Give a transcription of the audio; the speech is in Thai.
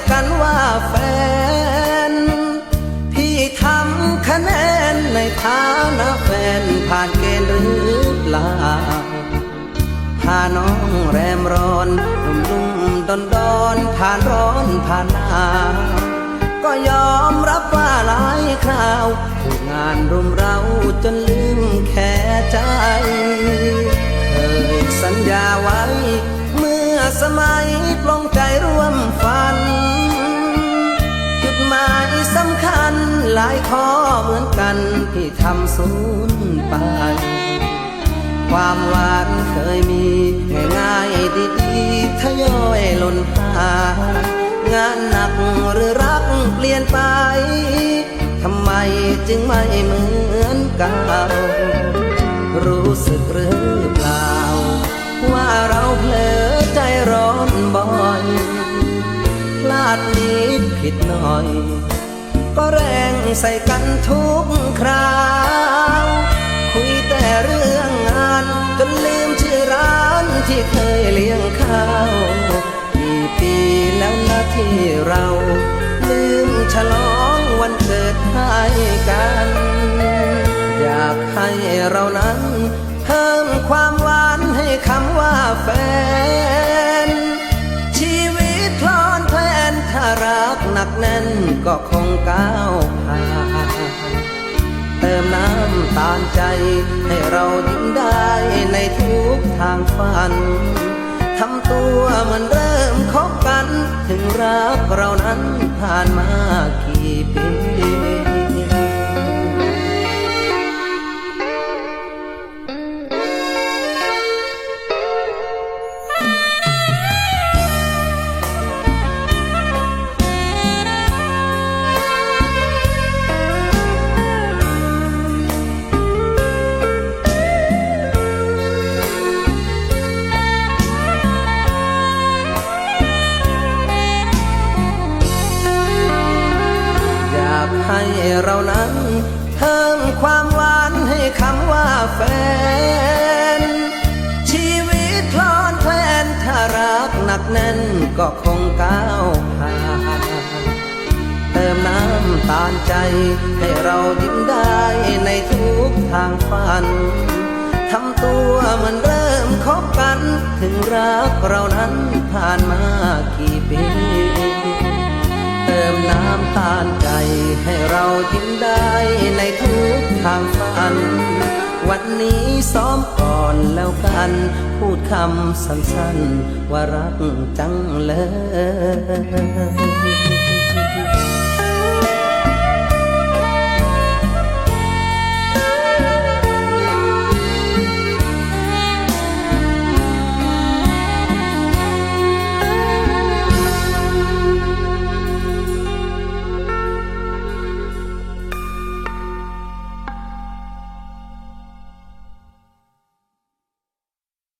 กกันว่าแฟน พี่ทำคะแนนในฐานะแฟนผ่านเกณฑ์หรือเปล่า ถ้าน้องแรมร้อนนุ่มนุ่มดอนดอนผ่านร้อนผ่านหนาวก็ยอมรับว่าหลายคราว งานรุมเราจนลืมแค่ใจ หลายข้อเหมือนกันที่ทำสูญไป ความหวานเคยมีง่ายๆดีๆทยอยหล่นหางานหนักหรือรักเปลี่ยนไปทำไมจึงไม่เหมือนเก่ารู้สึกหรือเปล่า ว่าเราเผลอใจร้อนบ่อย พลาดนิดผิดหน่อย ก็แรงใส่กันทุกคราว คุยแต่เรื่องงาน จนลืมชื่อร้านที่เคยเลี้ยงข้าวกี่ปีแล้วนะที่เรา ลืมฉลองวันเกิดให้กัน อยากให้เรานั้น เพิ่มความหวานให้คำว่าแฟน ก็คงก้าวผ่านเติมน้ำตาลใจให้เรายิ้มได้ในทุกทางฝันทำตัวเหมือนเริ่มคบกัน ถึงรักเรานั้นผ่านมากี่ปี ให้เรานั้นเพิ่มความหวานให้คำว่าแฟน ชีวิตพลอนแพลนถ้ารักหนักแน่นก็คงก้าวผ่านเติมน้ำตาลใจให้เรายิ้มได้ในทุกทางฝันทำตัวมือนเริ่มคบกัน ถึงรักเรานั้นผ่านมากี่ปี เติมน้ำตาล ให้เราทิ้งได้ในทุกทางฝัน วันนี้ซ้อมก่อนแล้วกัน พูดคำสั้นๆ ว่ารักจังเลย